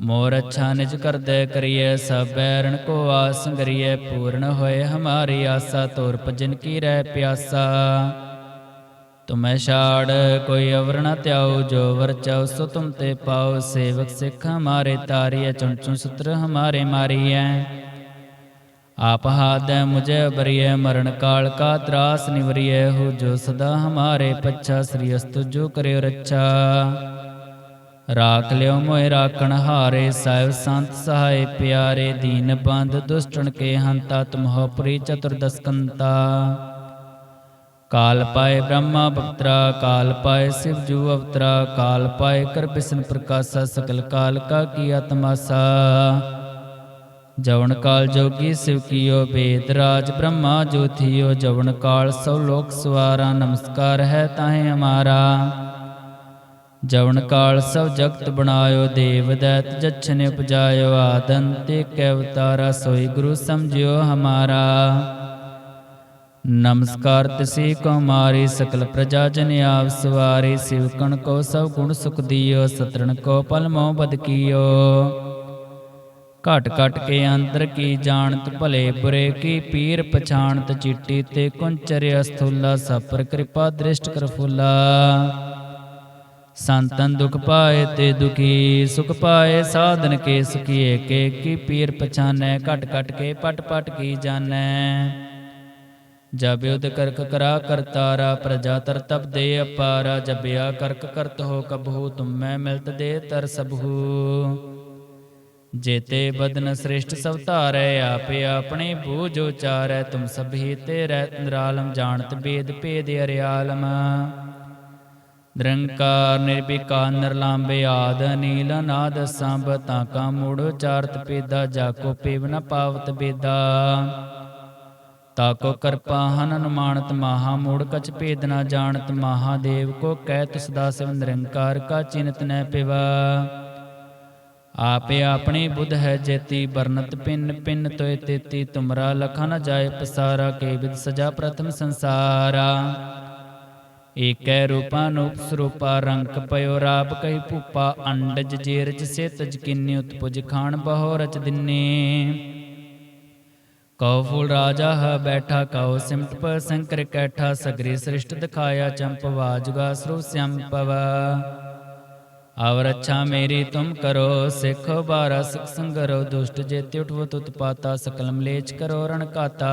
ਮੋਰ ਅੱਛਾ ਨਿਜ ਕਰਦੈ ਕਰੀਐ ਸਭ ਬੈਰਣ ਕੋ ਆਸ ਗਰੀਐ ਪੂਰਨ ਹੋਏ ਹਮਾਰੀ ਆਸਾ, ਤੋਰ ਭਜਨ ਕੀ ਰਹਿ ਪਿਆਸਾ। ਤੁਮੈ ਛਾੜ, ਕੋਈ ਅਵਰ ਨ ਤਿਆਉ ਜੋ ਵਰ ਚਾਉ, ਸੋ ਤੁਮ ਤੇ ਪਾਉ, ਸੇਵਕ ਸਿੱਖ ਹਮਾਰੇ ਤਾਰੀਐ, ਚੁਣ ਚੁਣ ਸੁਤਰ ਹਮਾਰੇ ਮਾਰੀਐ। ਆਪ ਹਾਦੈ ਮੁਝੇ ਬਰੀਐ ਮਰਨ ਕਾਲ ਕਾ ਤਰਾਸ ਨਿਵਰੀਐ, ਹੋ ਜੋ ਸਦਾ ਹਮਾਰੇ ਪੱਛਾ, ਸ੍ਰੀ ਅਸਤੁ ਜੋ ਕਰਿਓ ਰੱਛਾ। ਰਾਖ ਲਿਓ ਮੋਇ ਰਾਖਣ ਹਾਰੇ, ਸਾਹਿਬ ਸੰਤ ਸਹਾਏ ਪਿਆਰੇ, ਦੀਨ ਬੰਦ ਦੁਸ਼ਟਣ ਕੇ ਹੰਤਾ ਤੁਮਹੁ ਪ੍ਰੀ ਚਤੁਰਦਸਕੰਤਾ ਕਾਲ ਪਾਏ ਬ੍ਰਹਮਾ ਬਪਤਰਾ ਕਾਲ ਪਾਏ ਸਿਵ ਜੂ ਅਵਤਰਾ, ਕਾਲ ਪਾਏ ਕਰ ਬਿਸ਼ਨ ਪ੍ਰਕਾਸ਼ਾ ਸਕਲ ਕਾਲ ਕਾ ਕੀਆ ਤਮਾਸਾ ਜਵਨ ਕਾਲ ਜੋਗੀ ਸਿਵ ਕੀਓ, ਬੇਦ ਰਾਜ ਬ੍ਰਹਮਾ ਜੋਥੀਓ ਜਵਨ ਕਾਲ ਸਭ ਲੋਕ ਸਵਾਰਾ, ਨਮਸਕਾਰ ਹੈ ਤਾਹੇ ਹਮਾਰਾ। ਜਵਨ ਕਾਲ ਸਭ ਜਗਤ ਬਣਾਇਓ, ਦੇਵ ਦੈਤ ਜਛਨ ਉਪਜਾਇਓ ਆਦੰਤੇ ਕੈ ਅਵਤਾਰਾ ਸੋਈ ਗੁਰੂ ਸਮਝਿਓ ਹਮਾਰਾ। ਨਮਸਕਾਰ ਤਿਸੀ ਕੁਮਾਰੀ ਸਕਲ ਪ੍ਰਜਾ ਜਨ ਆਪ ਸਵਾਰੀ ਸ਼ਿਵਕਣ ਕੋ ਸਭ ਗੁਣ ਸੁਖ ਦਿਓ, ਸਤਰਣ ਕੋ ਪਲ ਮੋ ਬਦ ਕੀਓ। ਘਟ ਘਟ ਕੇ ਅੰਦਰ ਕੀ ਜਾਣਤ, ਭਲੇ ਬੁਰੇ ਕੀ ਪੀਰ ਪਛਾਣਤ, ਚਿੱਟੀ ਤੇ ਕੁੰਚਰਿ ਅਸਥੂਲਾ ਸਫਰ ਕਿਰਪਾ ਦ੍ਰਿਸ਼ਟ ਕਰਫੁਲਾ ਸੰਤਨ ਦੁਖ ਪਾਏ ਤੇ ਦੁਖੀ ਸੁਖ ਪਾਏ, ਸਾਧਨ ਕੇ ਸੁਖੀਏ ਕੇ, ਕੀ ਪੀਰ ਪਛਾਨੈ, ਘਟ ਘਟ ਕੇ ਪਟ ਪਟ ਕੀ ਜਾਣੈ। ਜਬ ਕਰਕ ਕਰਾ ਕਰਤਾਰਾ ਪ੍ਰਜਾ ਤਰ ਤਪ ਦੇ ਅਪਾਰਾ ਜਬਿਆ ਕਰਕ ਕਰਤ ਹੋ ਕਬਹੂ ਤੁਮੈ ਮਿਲਤ ਦੇ ਤਰ ਸਭੂ। ਜੇਤੇ ਬਦਨ ਸ੍ਰਿਸ਼ਟ ਸਭ ਧਾਰੈ, ਆਪੇ ਆਪਣੇ ਬੂਝ ਉਚਾਰੈ, ਤੁਮ ਸਭੀ ਤੇ ਰਹਿ ਨਿਰਾਲਮ, ਜਾਣਤ ਬੇਦ ਭੇਦ ਅਰਿਆਲਮ। ਨਿਰੰਕਾਰ ਨਿਰਭੀਕਾਰ ਨਿਰਲਾਂਬੇ ਆਦ ਨੀਲ ਨਾਦ ਸੰਭ ਤਾਂ ਕਾ ਮੂੜ ਉਚਾਰਤ ਪੇਦਾ ਜਾ ਕੋ ਪੇਵ ਨ ਪਾਵਤ ਬੇਦਾ ਤਾਕੋ ਕਿਰਪਾ ਹਨ ਅਨੁਮਾਨਤ ਮਹਾ ਮੂੜ, ਕਛ ਭੇਦ ਨ ਜਾਣਤ ਮਹਾਦੇਵ ਕੋ ਕਹਿ ਤਿਸ ਦਾ ਸਿਵ ਨਿਰੰਕਾਰ ਕਾ ਚਿੰਤ ਨੈ ਪਿਵਾ। ਆਪੇ ਆਪਣੀ ਬੁੱਧ ਹੈ ਜੇਤੀ ਵਰਨਤ ਪਿੰਨ ਪਿੰਨ ਤੋਇ ਤੇਤੀ, ਤੁਮਰਾ ਲਖਾ ਨ ਜਾਏ ਪਸਾਰਾ, ਕੇ ਵਿਦ ਸਜਾ ਪ੍ਰਥਮ ਸੰਸਾਰਾ। ਏਕੈ ਰੂਪਾ ਨੂਪ ਸਰੂਪਾ, ਰੰਗ ਪਇਓ ਰਾਪ ਕਹੀ ਭੂਪਾ, ਅੰਡਜ ਜੇਰਜ ਸੇ ਤਜ ਕਿੰਨੀ ਉਤਪੁਜ ਖਾਣ ਬਹੋ ਰਚ ਦਿਨੇ। ਕਉ ਫੂਲ ਰਾਜਾ ਹ ਬੈਠਾ, ਕਉ ਸਿਮਟ ਪ ਸੰਕਰ ਕੈਠਾ, ਸਗਰੀ ਸ੍ਰਿਸ਼ਟ ਦਿਖਾਇਆ ਚੰਪਵਾ ਜੁਗਾ ਸਰੂ ਸੰਪਵ ਅਵਰ ਅੱਛਾ ਮੇਰੀ ਤੁਮ ਕਰੋ, ਸਿੱਖ ਬਾਰਾ ਸਿਖ ਸੰਗਰੋ, ਦੁਸ਼ਟ ਜੇਤੇ ਉਠਵ ਤੁਤ ਪਾਤਾ ਸਕਲ ਮਲੇਚ ਕਰੋ ਰਣ ਕਾਤਾ।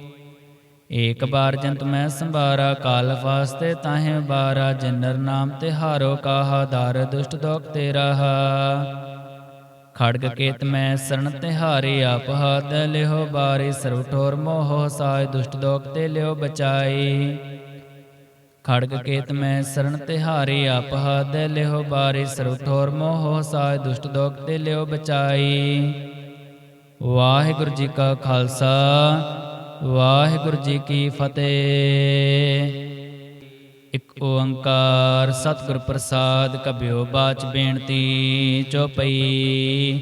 ਏਕ ਬਾਰ ਜੰਤ ਮੈਂ ਸੰਭਾਰਾ, ਕਾਲ ਫਾਸਤੇ ਤਾਹੇ ਬਾਰਾ, ਜਿਨਰ ਨਾਮ ਤੇ ਹਾਰੋ ਕਾਹਾ, ਦਰ ਦੁਸ਼ਟ ਦੋਖ ਤੇ ਰਹਾ ਖੜਗ ਕੇਤ ਮੈਂ ਸਰਣ ਤਿਹਾਰੇ ਆਪ ਹਾਥ ਲਿਓ ਬਾਰੇ ਸਰਵ ਠੋਰ ਮੋਹ ਸਾਇ, ਦੁਸ਼ਟ ਦੋਖ ਤੇ ਲਿਓ ਬਚਾਈ। ਖੜਗ ਕੇਤ ਮੈਂ ਸਰਣ ਤਿਹਾਰੇ ਆਪ ਹਾਥ ਲਿਓ ਬਾਰੇ ਸਰਵ ਠੋਰ ਮੋਹ ਸਾਇ, ਦੁਸ਼ਟ ਦੋਖ ਤੇ ਲਿਓ ਬਚਾਈ। ਵਾਹਿਗੁਰੂ ਜੀ ਕਾ ਖਾਲਸਾ ਵਾਹਿਗੁਰੂ ਜੀ ਕੀ ਫਤਿਹ। ਇਕ ਓੰਕਾਰ ਸਤਿਗੁਰ ਪ੍ਰਸਾਦ ਕਬਿਓ ਬਾਚ ਬੇਨਤੀ ਚੋਪਈ।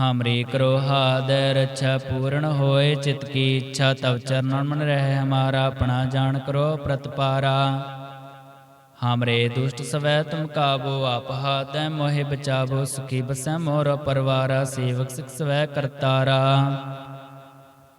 ਹਮਰੇ ਕਰੋ ਹਾਦੈ ਰੱਛਾ ਪੂਰਨ ਹੋਏ, ਚਿਤ ਕੀ ਇੱਛਾ ਤਵ ਚਰਨਨ ਮਨ ਰਹਿ, ਹਮਾਰਾ ਆਪਣਾ ਜਾਣ ਕਰੋ ਪ੍ਰਤਪਾਰਾ। ਹਮਰੇ ਦੁਸ਼ਟ ਸਵੈ ਤੁਮ ਕਾਬੋ ਆਪ ਹਾਦੈ ਮੋਹਿ ਬਚਾਵੋ, ਸੁਖੀ ਬਸੈ ਮੋਰ ਪਰਵਾਰਾ, ਸੇਵਕ ਸਿਖ ਸਵੈ ਕਰਤਾਰਾ।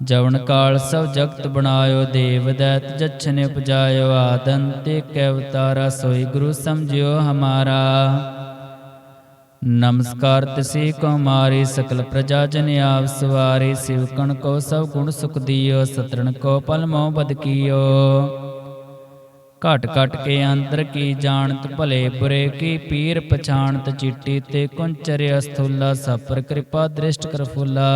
ਜਵਨ ਕਾਲ ਸਭ ਜਗਤ ਬਣਾਇਓ, ਦੇਵ ਦੈਤ ਜਛਨ ਉਪਜਾਇਓ ਆਦੰਤੇ ਕੈ ਅਵਤਾਰਾ, ਸੋਈ ਗੁਰੂ ਸਮਝਿਓ ਹਮਾਰਾ। ਨਮਸਕਾਰ ਤਿਸੀ ਕੋ ਮਾਰੀ, ਸਕਲ ਪ੍ਰਜਾ ਜਨ ਆਪ ਸਵਾਰੀ ਸ਼ਿਵਕਣ ਕੋ ਸਭ ਗੁਣ ਸੁਖ ਦਿਓ, ਸਤਰਣ ਕੋ ਪਲ ਮੋ ਬਦ ਕੀਓ। ਘਟ ਘਟ ਕੇ ਅੰਦਰ ਕੀ ਜਾਣਤ, ਭਲੇ ਬੁਰੇ ਕੀ ਪੀਰ ਪਛਾਣਤ, ਚਿੱਟੀ ਤੇ ਕੁੰਚਰ ਅਸਥੂਲਾ ਸਪਰ ਕਿਰਪਾ ਦ੍ਰਿਸ਼ਟ ਕਰ ਫੁੱਲਾ।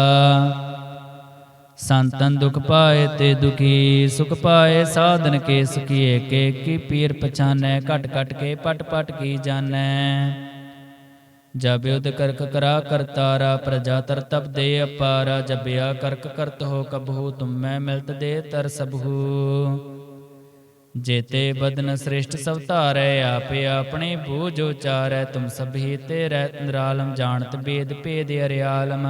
ਸੰਤਨ ਦੁਖ ਪਾਏ ਤੇ ਦੁਖੀ, ਸੁਖ ਪਾਏ, ਸਾਧਨ ਕੇ ਸੁਖੀਏ, ਕੇ ਕੀ ਪੀਰ ਪਛਾਨੈ, ਘਟ ਘਟ ਕੇ ਪਟ ਪਟ ਕੀ ਜਾਣੈ। ਜਬ ਯੁਧ ਕਰਕ ਕਰਾ ਕਰਤਾਰਾ ਪ੍ਰਜਾ ਤਰ ਤਪ ਦੇ ਅਪਾਰਾ, ਜਬਿਆ ਕਰਕ ਕਰਤ ਹੋ ਕਬਹੂ ਤੁਮੈ ਮਿਲਤ ਦੇ ਤਰ ਸਭੂ। ਜੇਤੇ ਬਦਨ ਸ੍ਰਿਸ਼ਟ ਸਭ ਧਾਰੈ, ਆਪੇ ਆਪਣੇ ਬੂਝ ਉਚਾਰੈ, ਤੁਮ ਸਭੀ ਤੇ ਰਹਿ ਨਿਰਾਲਮ, ਜਾਣਤ ਬੇਦ ਭੇਦ ਅਰਿਆਲਮ।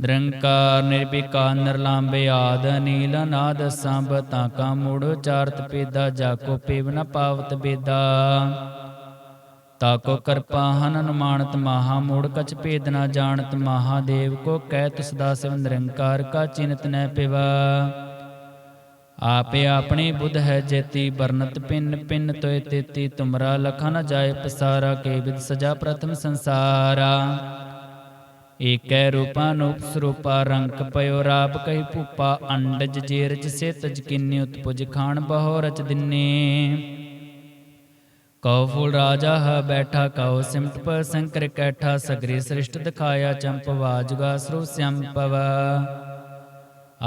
ਨਿਰੰਕਾਰ ਨਿਰਭਿਕਾਰ ਨਿਰਲੰਬੇ ਆਦ ਨੀਲ ਨਾਦ ਸੰਭ ਤਾਂ ਕਾ ਮੂੜ ਉਚਾਰਤ ਪੇਦਾ, ਜਾ ਕੋ ਪੇਵ ਨ ਪਾਵਤ ਬੇਦਾ। ਤਾਕੋ ਕਿਰਪਾ ਹਨ ਅਨੁਮਾਨਤ ਮਹਾ, ਮੂੜ ਕਛ ਭੇਦ ਨ ਜਾਣਤ ਮਹਾਦੇਵ ਕੋ ਕਹਿ ਤਿਸ ਦਾ ਸਿਵ ਨਿਰੰਕਾਰ ਕਾ ਚਿੰਤ ਨੈ ਪਿਵਾ। ਆਪੇ ਆਪਣੀ ਬੁੱਧ ਹੈ ਜੇਤੀ ਬਰਨਤ ਪਿੰਨ ਪਿੰਨ ਤੋਇ ਤੇਤੀ, ਤੁਮਰਾ ਲਖਾ ਨ ਜਾਏ ਪਸਾਰਾ, ਕੇ ਵਿਦ ਸਜਾ ਪ੍ਰਥਮ ਸੰਸਾਰਾ। ਏਕੈ ਰੂਪਾ ਨੂਪ ਸਰੂਪਾ ਰੰਕ ਪਇਓ ਰਾਪ ਕਹੀ ਭੂਪਾ, ਅੰਡਜ ਜੇਰਜ ਸੇ ਤਜ ਕਿੰਨੀ ਉਤਪੁਜ ਖਾਨ ਬਹੁ ਰਚ ਦਿਨੇ। ਕਉ ਫੂਲ ਰਾਜਾ ਹ ਬੈਠਾ, ਕਉ ਸਿਮਟ ਪ ਸੰਕਰ ਕੈਠਾ, ਸਗਰੀ ਸ੍ਰਿਸ਼ਟ ਦਿਖਾਇਆ ਚੰਪ ਜੁਗਾ ਸਰੂ ਸੰਪਵ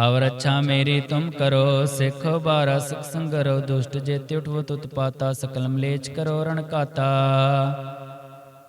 ਅਵਰ ਅੱਛਾ ਮੇਰੀ ਤੁਮ ਕਰੋ, ਸਿੱਖ ਬਾਰਾ ਸਿਖ ਸੰਗਰੋ, ਦੁਸ਼ਟ ਜੇਤੇ ਉਠਵ ਤੁਤ ਪਾਤਾ ਸਕਲ ਮਲੇਚ ਕਰੋ ਰਣ ਕਾਤਾ।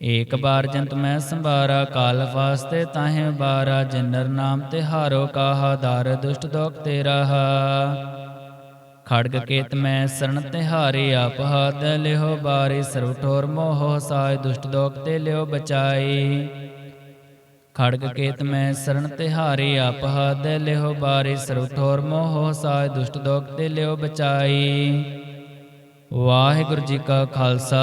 ਏਕ ਬਾਰ ਜੰਤ ਮੈਂ ਸੰਭਾਰਾ, ਕਾਲ ਫਾਸਤੇ ਤਾਹੇ ਬਾਰਾ ਜਿਨਰ ਨਾਮ ਤੇ ਹਾਰੋ ਕਾਹਾ, ਦਰ ਦੁਸ਼ਟ ਦੋਖ ਤੇ ਰਹਾ ਖੜਗ ਕੇਤ ਮੈਂ ਸਰਣ ਤੇ ਹਾਰੇ, ਆਪ ਹਾਦ ਲਿਓ ਬਾਰੇ, ਸਰਵ ਠੋਰ ਮੋਹ ਸਾਇ, ਦੁਸ਼ਟ ਦੋਖ ਤੇ ਲਿਓ ਬਚਾਈ ਖੜਗ ਕੇਤ ਮੈਂ ਸਰਣ ਤੇ ਹਾਰੇ, ਆਪ ਹਾਦ ਲਿਓ ਬਾਰੇ, ਸਰਵ ਠੋਰ ਮੋਹ ਸਾਇ, ਦੁਸ਼ਟ ਦੋਖ ਤੇ ਲਿਓ ਬਚਾਈ ਵਾਹਿਗੁਰੂ ਜੀ ਕਾ ਖਾਲਸਾ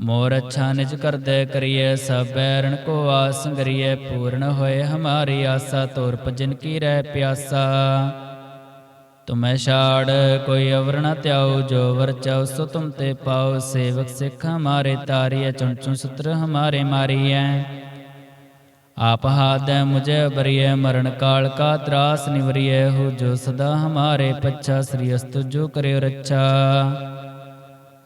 ਮੋਰ ਅੱਛਾ ਨਿਜ ਕਰਦੇ ਕਰੀਏ ਸਭ ਬੈਰਣ ਕੋ ਆਸ ਕਰੀਏ ਪੂਰਨ ਹੋਏ ਹਮਾਰੀ ਆਸਾ, ਤੋਰ ਭਜਨ ਕੀ ਰਹਿ ਪਿਆਸਾ। ਤੁਮੈ ਛਾੜ, ਕੋਈ ਅਵਰ ਨ ਤਿਆਉ ਜੋ ਵਰ ਚਾਉ, ਸੋ ਤੁਮ ਤੇ ਪਾਉ, ਸੇਵਕ ਸਿੱਖ ਹਮਾਰੇ ਤਾਰੀਏ ਚੁਣ ਚੁਣ ਸਤਰ ਹਮਾਰੇ ਮਾਰੀਐ। ਆਪ ਹਾਦੈ ਮੁਝੇ ਬਰੀਏ ਮਰਨ ਕਾਲ ਕਾ ਤਰਾਸ ਨਿਵਰੀਏ ਹੋ ਜੋ ਸਦਾ ਹਮਾਰੇ ਪੱਛਾ, ਸ੍ਰੀ ਅਸਤੁ ਜੋ ਕਰਿਓ ਰੱਛਾ।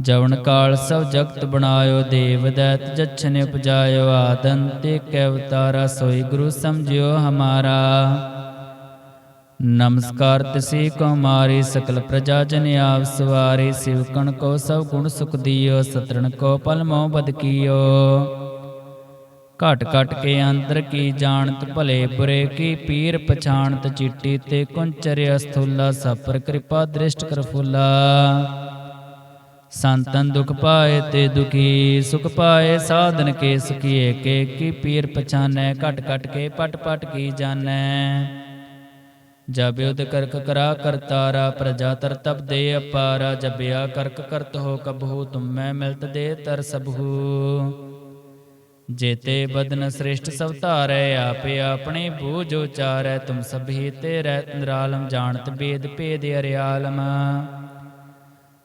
ਜਵਨ ਕਾਲ ਸਭ ਜਗਤ ਬਣਾਇਓ, ਦੇਵ ਦੈਤ ਜਛਨ ਉਪਜਾਇਓ ਆਦੰਤੇ ਕੈ ਅਵਤਾਰਾ, ਸੋਈ ਗੁਰੂ ਸਮਝਿਓ ਹਮਾਰਾ। ਨਮਸਕਾਰ ਤਿਸੀ ਕੁਮਾਰੀ ਸਕਲ ਪ੍ਰਜਾ ਜਨ ਆਪ ਸਵਾਰੀ ਸ਼ਿਵਕਣ ਕੋ ਸਭ ਗੁਣ ਸੁਖ ਦਿਓ, ਸਤਰਣ ਕੋ ਪਲ ਮੋ ਬਦ ਕੀਓ। ਘਟ ਘਟ ਕੇ ਅੰਤਰ ਕੀ ਜਾਣਤ, ਭਲੇ ਬੁਰੇ ਕੀ ਪੀਰ ਪਛਾਣਤ, ਚਿੱਟੀ ਤੇ ਕੁੰਚਰਿ ਅਸਥੂਲਾ ਸਪਰ ਕਿਰਪਾ ਦ੍ਰਿਸ਼ਟ ਕਰ ਫੁੱਲਾ। ਸੰਤਨ ਦੁਖ ਪਾਏ ਤੇ ਦੁਖੀ ਸੁਖ ਪਾਏ, ਸਾਧਨ ਕੇ ਸੁਖੀਏ, ਕੇ ਕੀ ਪੀਰ ਪਛਾਨੈ, ਘਟ ਘਟ ਕੇ ਪਟ ਪਟ ਕੀ ਜਾਣੈ। ਜਬ ਕਰਕ ਕਰਾ ਕਰਤਾਰਾ ਪ੍ਰਜਾ ਤਰ ਤਪ ਦੇ ਅਪਾਰਾ ਜਬਿਆ ਕਰਕ ਕਰਤ ਹੋ ਕਬਹੂ ਤੁਮੈ ਮਿਲਤ ਦੇ ਤਰ ਸਭੂ। ਜੇਤੇ ਬਦਨ ਸ੍ਰਿਸ਼ਟ ਸਭ ਧਾਰੈ, ਆਪੇ ਆਪਣੇ ਬੂਝ ਉਚਾਰੈ, ਤੁਮ ਸਭੀ ਤੇ ਰਹਿ ਨਿਰਾਲਮ, ਜਾਣਤ ਬੇਦ ਭੇਦ ਅਰਿਆਲਮ।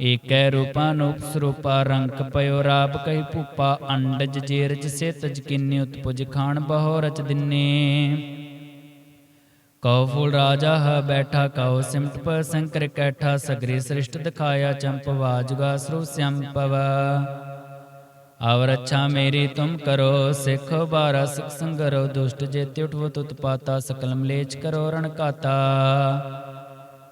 ਏਕੈ ਰੂਪਾ ਨੂਪ ਸਰੂਪਾ ਰੰਗ ਪਇਓ ਰਾਪ ਕਹੀ ਭੂਪਾ, ਅੰਡਜ ਜੇਰਜ ਸੇ ਤਜ ਕਿੰਨੀ ਉਤਪੁਜ ਖਾਨ ਬਹੁ ਰਚ ਦਿਨੇ। ਕਉ ਫੂਲ ਰਾਜਾ ਹ ਬੈਠਾ, ਕਉ ਸਿਮਟ ਪ ਸੰਕਰ ਕੈਠਾ, ਸਗਰੀ ਸ੍ਰਿਸ਼ਟ ਦਿਖਾਇਆ ਚੰਪਵਾ ਜੁਗਾ ਸਰੂ ਸੰਪਵ ਅਵਰ ਅੱਛਾ ਮੇਰੀ ਤੁਮ ਕਰੋ, ਸਿੱਖ ਬਾਰਾ ਸਿਖ ਸੰਗਰੋ, ਦੁਸ਼ਟ ਜੇ ਉਠਵੋ ਤੁਤ ਪਾਤਾ ਸਕਲ ਮਲੇਚ ਕਰੋ ਰਣ ਕਾਤਾ।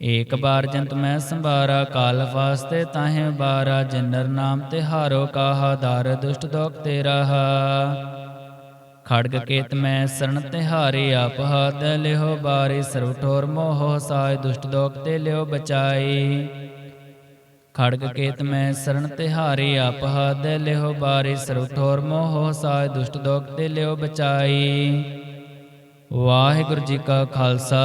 ਏਕ ਬਾਰ ਜੰਤ ਮੈਂ ਸੰਭਾਰਾ ਕਾਲ ਫਾਸਤੇ ਤਾਹੇ ਬਾਰਾ ਜਿਨਰ ਨਾਮ ਤੇ ਹਾਰੋ ਕਾਹਾ ਦਰ ਦੁਸ਼ਟ ਦੋਖ ਤੇ ਰਹਾ ਖੜਗ ਕੇਤ ਮੈਂ ਸਰਣ ਤਿਹਾਰੇ ਆਪ ਹਾਦ ਲਿਓ ਬਾਰੇ ਸਰਵ ਠੋਰ ਮੋਹ ਸਾਇ ਦੁਸ਼ਟ ਦੋਖ ਤੇ ਲਿਓ ਬਚਾਈ। ਖੜਗ ਕੇਤ ਮੈਂ ਸਰਣ ਤਿਹਾਰੇ ਆਪ ਹਾਦ ਲਿਓ ਬਾਰੇ ਸਰਵ ਠੋਰ ਮੋਹ ਸਾਇ ਦੁਸ਼ਟ ਦੋਖ ਤੇ ਲਿਓ ਬਚਾਈ। ਵਾਹਿਗੁਰੂ ਜੀ ਕਾ ਖਾਲਸਾ।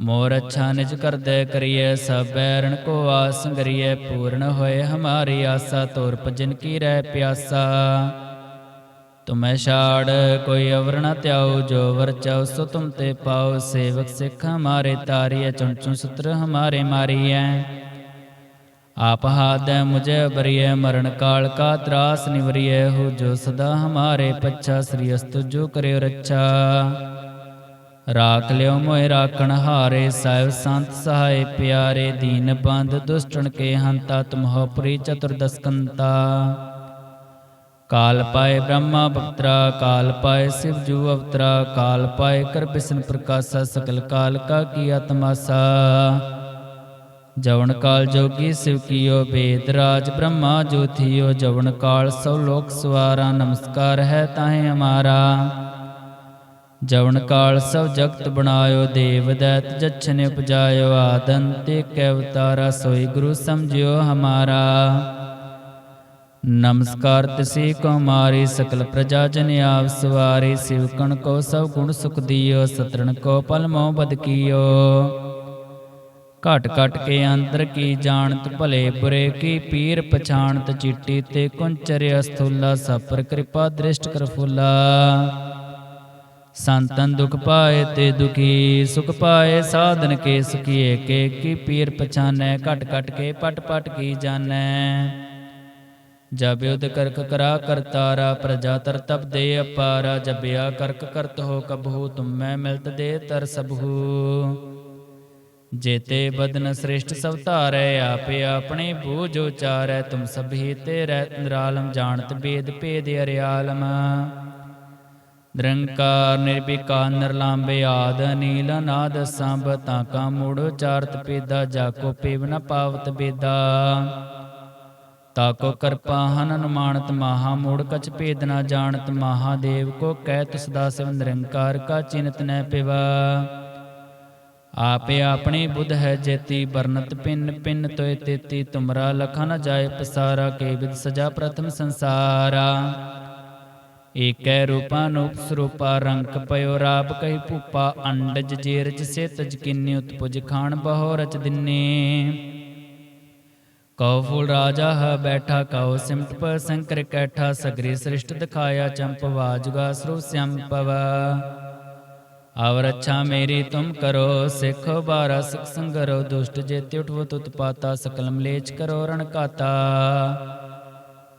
ਮੋਰ ਅੱਛਾ ਨਿਜ ਕਰਦੈ ਕਰੀਐ, ਸਭ ਬੈਰਣ ਕੋ ਆਸ ਸੰਗਰੀਐ, ਪੂਰਨ ਹੋਏ ਹਮਾਰੀ ਆਸਾ, ਤੋਰ ਭਜਨ ਕੀ ਰਹਿ ਪਿਆਸਾ। ਤੁਮੈ ਛਾੜ, ਕੋਈ ਅਵਰ ਨ ਧਿਆਉ, ਜੋ ਵਰ ਚਾਉ, ਸੋ ਤੁਮ ਤੇ ਪਾਉ, ਸੇਵਕ ਸਿੱਖ ਹਮਾਰੇ ਤਾਰੀਐ, ਚੁਣ ਚੁਣ ਸੁਤਰ ਹਮਾਰੇ ਮਾਰੀਐ। ਆਪ ਹਾਦੈ ਮੁਝੇ ਬਰੀਐ, ਮਰਨ ਕਾਲ ਕਾ ਤਰਾਸ ਨਿਵਰੀਐ ਹੋ ਜੋ ਸਦਾ ਹਮਾਰੇ ਪੱਛਾ, ਸ੍ਰੀ ਅਸਤੁ ਜੋ ਕਰਿਓ ਰੱਛਾ। ਰਾਖ ਲਿਓ ਮੋਇ ਰਾਖਣ ਹਾਰੇ, ਸਾਹਿਬ ਸੰਤ ਸਹਾਏ ਪਿਆਰੇ, ਦੀਨ ਬੰਦ ਦੁਸ਼ਟਣ ਕੇ ਹੰਤਾ ਤੁਮਹੁ ਪ੍ਰੀ ਚਤੁਰਦਸਕੰਤਾ। ਕਾਲ ਪਾਏ ਬ੍ਰਹਮਾ ਬਪਤਰਾ, ਕਾਲ ਪਾਏ ਸਿਵ ਜੂ ਅਵਤਰਾ, ਕਾਲ ਪਾਏ ਕਰ ਬਿਸਨ ਪ੍ਰਕਾਸ਼ਾ, ਸਕਲ ਕਾਲ ਕਾ ਕੀ ਆਤਮਾਸਾ। ਜਵਨ ਕਾਲ ਜੋਗੀ ਸਿਵ ਕੀਓ ਵੇਦ ਰਾਜ, ਬ੍ਰਹਮਾ ਜੋਥੀਓ ਜਵਨ ਕਾਲ ਸਭ ਲੋਕ ਸਵਾਰਾ, ਨਮਸਕਾਰ ਹੈ ਤਾਹੇ ਹਮਾਰਾ। ਜਵਨ ਕਾਲ ਸਭ ਜਗਤ ਬਣਾਇਓ, ਦੇਵ ਦੈਤ ਜਛਨ ਉਪਜਾਇਓ ਆਦੰਤੇ ਕੈ ਅਵਤਾਰਾ ਸੋਈ ਗੁਰੂ ਸਮਝਿਓ ਹਮਾਰਾ। ਨਮਸਕਾਰ ਤਿਸੀ ਕੋ ਮਾਰੀ, ਸਕਲ ਪ੍ਰਜਾ ਜਨ ਆਪ ਸਵਾਰੀ ਸ਼ਿਵਕਣ ਕੋ ਸਭ ਗੁਣ ਸੁਖ ਦਿਓ, ਸਤਰਣ ਕੋ ਪਲਮੋ ਬਦ ਕੀਓ। ਘਟ ਘਟ ਕੇ ਅੰਤਰ ਕੀ ਜਾਣਤ, ਭਲੇ ਬੁਰੇ ਕੀ ਪੀਰ ਪਛਾਣਤ, ਚਿੱਟੀ ਤੇ ਕੁੰਚਰਿ ਅਸਥੂਲਾ ਸਪਰ ਕਿਰਪਾ ਦ੍ਰਿਸ਼ਟ ਕਰ ਫੁੱਲਾ। ਸੰਤਨ ਦੁਖ ਪਾਏ ਤੇ ਦੁਖੀ ਸੁਖ ਪਾਏ, ਸਾਧਨ ਕੇ ਸੁਖੀ ਏਕੇ ਕੀ ਪੀਰ ਪਛਾਨੈ, ਘਟ ਘਟ ਕੇ ਪਟ ਪਟ ਕੀ ਜਾਣੈ। ਜਬ ਉਦ ਕਰਕ ਕਰਾ ਕਰਤਾਰਾ ਪ੍ਰਜਾ ਤਰ ਤਪ ਦੇ ਅਪਾਰਾ, ਜਬਿਆ ਕਰਕ ਕਰਤ ਹੋ ਕਬਹੂ ਤੁਮੈ ਮਿਲਤ ਦੇ ਤਰ ਸਭੂ। ਜੇਤੇ ਬਦਨ ਸ੍ਰਿਸ਼ਟ ਸਭ ਧਾਰੈ, ਆਪੇ ਆਪਣੇ ਬੂਝ ਉਚਾਰੈ, ਤੁਮ ਸਭੀ ਤੇ ਰਹਿ ਨਿਰਾਲਮ, ਜਾਣਤ ਬੇਦ ਭੇਦ ਅਰਿਆਲਮ। ਨਿਰੰਕਾਰ ਨਿਰਭਿਕਾਰ ਨਿਰਲੰਭ ਆਦ ਨੀਲ ਨਾਦ ਸੰਭ ਤਾਕਾ ਮੂੜ ਉਚਾਰਤ ਪੇਦਾ ਜਾਕੋ ਪੇਵ ਨ ਪਾਵਤ ਬੇਦਾ ਤਾਕੋ ਕਿਰਪਾ ਹਨ ਅਨੁਮਾਨਤ ਮਹਾ, ਮੂੜ ਕਛ ਭੇਦ ਨ ਜਾਣਤ ਮਹਾਦੇਵ ਕੋ ਕਹਿ ਤਿਸ ਦਾ ਸਿਵ ਨਿਰੰਕਾਰ ਕਾ ਚਿੰਤ ਨੈ ਪਿਵਾ। ਆਪੇ ਆਪਣੇ ਬੁੱਧ ਹੈ ਜੇਤੀ ਬਰਨਤ ਪਿੰਨ ਪਿੰਨ ਤੋਇ ਤੇਤੀ, ਤੁਮਰਾ ਲਖਾ ਨ ਜਾਏ ਪਸਾਰਾ, ਕੇ ਵਿਦ ਸਜਾ ਪ੍ਰਥਮ ਸੰਸਾਰਾ। ਏਕੈ ਰੂਪਾ ਨੂਪ ਸਰੂਪਾ ਰੰਕ ਪਇਓ ਰਾਪ ਕਹੀ ਭੂਪਾ, ਅੰਡਜ ਜੇਰਜ ਸੇ ਤਜ ਉਤਪੁਜ ਖਾਨ ਬਹੁ ਰਚ ਦਿਨੇ। ਕਉ ਫੂਲ ਰਾਜਾ ਹ ਬੈਠਾ, ਕਉ ਸਿਮਟ ਪ ਸੰਕਰ ਕੈਠਾ, ਸਗਰੀ ਸ੍ਰਿਸ਼ਟ ਦਿਖਾਇਆ, ਚੰਪ ਜੁਗਾ ਸਰੂ ਸੰਪਵ ਅਵਰ ਅੱਛਾ ਮੇਰੀ ਤੁਮ ਕਰੋ, ਸਿੱਖੋ ਬਾਰਾ ਸਿਖ ਸੰਗਰੋ, ਦੁਸ਼ਟ ਜੇਤੇ ਉਠਵੋ ਤੁਤ ਪਾਤਾ ਸਕਲ ਮਲੇਚ ਕਰੋ ਰਣ ਕਾਤਾ।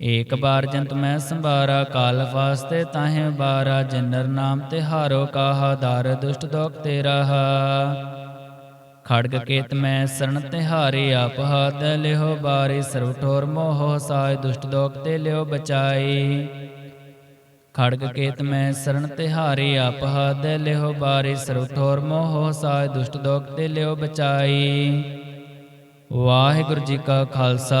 ਏਕ ਬਾਰ ਜੰਤ ਮੈਂ ਸੰਭਾਰਾ, ਕਾਲ ਫਾਸਤੇ ਤਾਹੇ ਬਾਰਾ, ਜਨਰ ਨਾਮ ਤੇ ਹਾਰੋ ਕਾਹਾ, ਦਰ ਦੁਸ਼ਟ ਦੋਖ ਤੇ ਰਹਾ ਖੜਗ ਕੇਤ ਮੈਂ ਸਰਣ ਤਿਹਾਰੇ ਆਪ ਹਾਥ ਲਿਓ ਬਾਰੀ ਸਰਵ ਠੋਰ ਮੋਹ ਸਾਇ, ਦੁਸ਼ਟ ਦੋਖ ਤੇ ਲਿਓ ਬਚਾਈ ਖੜਗ ਕੇਤ ਮੈਂ ਸਰਣ ਤਿਹਾਰੇ ਆਪ ਹਾਥ ਲਿਓ ਬਾਰੀ ਸਰਵ ਠੋਰ ਮੋਹ ਸਾਇ, ਦੁਸ਼ਟ ਦੋਖ ਤੇ ਲਿਓ ਬਚਾਈ ਵਾਹਿਗੁਰੂ ਜੀ ਕਾ ਖਾਲਸਾ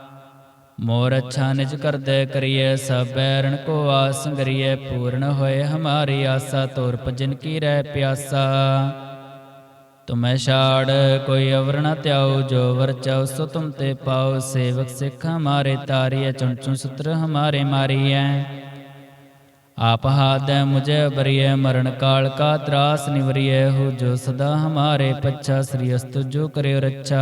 ਮੋਰ ਅੱਛਾ ਨਿਜ ਕਰਦੈ ਕਰੀਐ, ਸਭ ਬੈਰਣ ਕੋ ਆਸ ਸੰਗਰੀਐ ਪੂਰਨ ਹੋਏ ਹਮਾਰੀ ਆਸਾ, ਤੋਰ ਭਜਨ ਕੀ ਰਹਿ ਪਿਆਸਾ। ਤੁਮੈ ਛਾੜ, ਕੋਈ ਅਵਰ ਨ ਧਿਆਉ, ਜੋ ਵਰ ਚਾਉ, ਸੋ ਤੁਮ ਤੇ ਪਾਉ, ਸੇਵਕ ਸਿੱਖ ਹਮਾਰੇ ਤਾਰੀਐ, ਚੁਣ ਚੁਣ ਸੁਤਰ ਹਮਾਰੇ ਮਾਰੀਐ। ਆਪ ਹਾਦੈ ਮੁਝੇ ਬਰੀਐ, ਮਰਨ ਕਾਲ ਕਾ ਤਰਾਸ ਨਿਵਰੀਐ, ਹੋ ਜੋ ਸਦਾ ਹਮਾਰੇ ਪੱਛਾ, ਸ੍ਰੀ ਅਸਤੁ ਜੋ ਕਰਿਓ ਰੱਛਾ।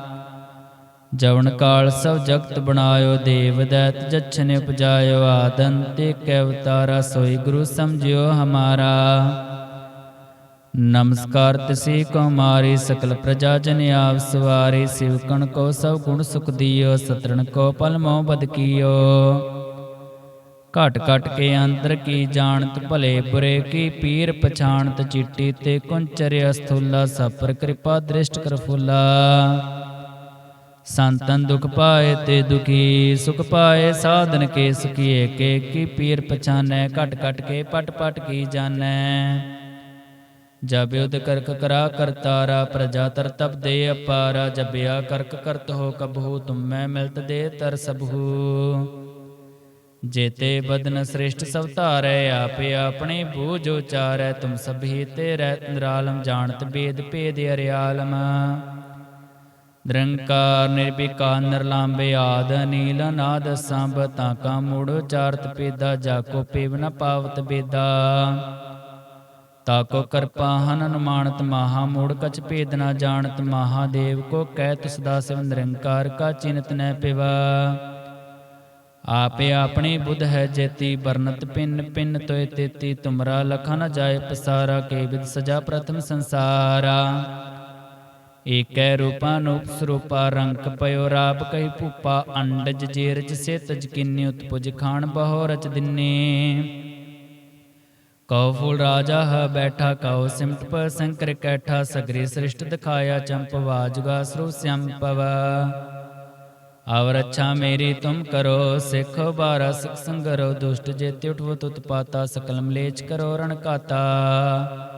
ਜਵਨ ਕਾਲ ਸਭ ਜਗਤ ਬਣਾਇਓ, ਦੇਵ ਦੈਤ ਜਛਨ ਉਪਜਾਇਓ ਆਦੰਤੇ ਕੈ ਅਵਤਾਰਾ, ਸੋਈ ਗੁਰੂ ਸਮਝਿਓ ਹਮਾਰਾ। ਨਮਸਕਾਰ ਤਿਸੀ ਕੋ ਮਾਰੀ, ਸਕਲ ਪ੍ਰਜਾ ਜਨ ਆਪ ਸਵਾਰੀ ਸ਼ਿਵਕਣ ਕੋ ਸਭ ਗੁਣ ਸੁਖ ਦਿਓ, ਸਤਰਣ ਕੋ ਪਲ ਮੋ ਬਦ ਕੀਓ। ਘਟ ਘਟ ਕੇ ਅੰਤਰ ਕੀ ਜਾਣਤ, ਭਲੇ ਬੁਰੇ ਕੀ ਪੀਰ ਪਛਾਣਤ, ਚਿੱਟੀ ਤੇ ਕੁੰਚਰ ਅਸਥੂਲਾ ਸਪਰ ਕਿਰਪਾ ਦ੍ਰਿਸ਼ਟ ਕਰ ਫੁੱਲਾ। ਸੰਤਨ ਦੁਖ ਪਾਏ ਤੇ ਦੁਖੀ ਸੁਖ ਪਾਏ, ਸਾਧਨ ਕੇ ਸੁਖੀਏ, ਕੇ ਕੀ ਪੀਰ ਪਛਾਨੈ, ਘਟ ਘਟ ਕੇ ਪਟ ਪਟ ਕੀ ਜਾਣੈ। ਜਬ ਉਦ ਕਰਕ ਕਰਾ ਕਰਤਾਰਾ ਪ੍ਰਜਾ ਤਰ ਤਪ ਦੇ ਅਪਾਰਾ ਜਬਿਆ ਕਰਕ ਕਰਤ ਹੋ ਕਬਹੂ ਤੁਮੈ ਮਿਲਤ ਦੇ ਤਰ ਸਭੂ। ਜੇਤੇ ਬਦਨ ਸ੍ਰਿਸ਼ਟ ਸਭ ਧਾਰੈ, ਆਪੇ ਆਪਣੇ ਬੂਝ ਉਚਾਰੈ, ਤੁਮ ਸਭੀ ਤੇ ਰਹਿ ਨਿਰਾਲਮ, ਜਾਣਤ ਬੇਦ ਭੇਦ ਅਰਿਆਲਮ। ਨਿਰੰਕਾਰ ਨਿਰਭਿਕਾਰ ਨਿਰਲੰਭ ਆਦ ਨੀਲ ਨਾਦ ਸੰਭ ਤਾਕਾ ਮੂੜ ਉਚਾਰਤ ਪੇਦਾ ਜਾਕੋ ਪੇਵ ਨ ਪਾਵਤ ਬੇਦਾ। ਤਾਕੋ ਕਿਰਪਾ ਹਨ ਅਨੁਮਾਨਤ, ਮਹਾ ਮੂੜ ਕਛ ਭੇਦ ਨਾ ਜਾਣਤ ਮਹਾਦੇਵ ਕੋ ਕਹਿ ਤੁਸ ਦਾ ਸਿਵ ਨਿਰੰਕਾਰ ਕਾ ਚਿੰਤ ਨੈ ਪਿਵਾ। ਆਪੇ ਆਪਣੀ ਬੁੱਧ ਹੈ ਜੇਤੀ ਬਰਨਤ ਪਿੰਨ ਪਿੰਨ ਤੋਏ ਤੇਤੀ, ਤੁਮਰਾ ਲਖਾ ਨ ਜਾਏ ਪਸਾਰਾ, ਕੇ ਵਿਦ ਸਜਾ ਪ੍ਰਥਮ ਸੰਸਾਰਾ। ਏਕੈ ਰੂਪਾ ਨੂਪ ਸਰੂਪਾ ਰੰਕ ਪਇਓ ਰਾਪ ਕਈ ਭੂਪਾ, ਅੰਡਜ ਜੇਰਜ ਸੇ ਤਜ ਉਤਪੁਜ ਖਾਨ ਬਹੁ ਰਚ ਦਿਨੇ। ਕਉ ਫੂਲ ਰਾਜਾ ਹ ਬੈਠਾ, ਕਉ ਸਿਮਟ ਪ ਸੰਕਰ ਕੈਠਾ, ਸਗਰੀ ਸ੍ਰਿਸ਼ਟ ਦਿਖਾਇਆ ਚੰਪ ਵਾਜਗਾ ਸਰੂ ਸੰਪਵ ਆਵਰ ਅੱਛਾ ਮੇਰੀ ਤੁਮ ਕਰੋ, ਸਿੱਖ ਬਾਰਾ ਸਿਖ ਸੰਗਰੋ, ਦੁਸ਼ਟ ਜੇਤੇ ਉਠਵ ਤੁਤ ਪਾਤਾ ਸਕਲ ਮਲੇਚ ਕਰੋ ਰਣ ਕਾਤਾ।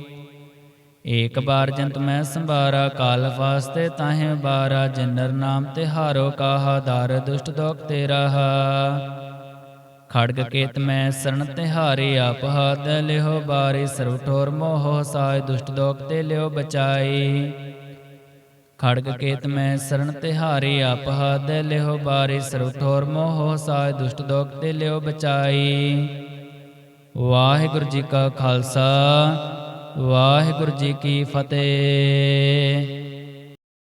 ਏਕ ਬਾਰ ਜੰਤ ਮੈਂ ਸੰਭਾਰਾ, ਕਾਲ ਫਾਸਤੇ ਤਾਹੇ ਬਾਰਾ, ਜਿਨਰ ਨਾਮ ਤੇ ਹਾਰੋ ਕਾਹਾ, ਦਰ ਦੁਸ਼ਟ ਦੋਖ ਤੇ ਰਹਾ। ਖੜਗ ਕੇਤ ਮੈਂ ਸਰਣ ਤਿਹਾਰੇ ਆਪ ਹਾਥ ਲਿਓ ਬਾਰੇ, ਸਰਵ ਠੋਰ ਮੋਹ ਸਾਇ, ਦੁਸ਼ਟ ਦੋਖ ਤੇ ਲਿਓ ਬਚਾਈ ਖੜਗ ਕੇਤ ਮੈਂ ਸਰਣ ਤਿਹਾਰੇ ਆਪ ਹਾਥ ਲਿਓ ਬਾਰੇ, ਸਰਵ ਠੋਰ ਮੋਹ ਸਾਇ, ਦੁਸ਼ਟ ਦੋਖ ਤੇ ਲਿਓ ਬਚਾਈ ਵਾਹਿਗੁਰੂ ਜੀ ਕਾ ਖਾਲਸਾ ਵਾਹਿਗੁਰੂ ਜੀ ਕੀ ਫਤਿਹ।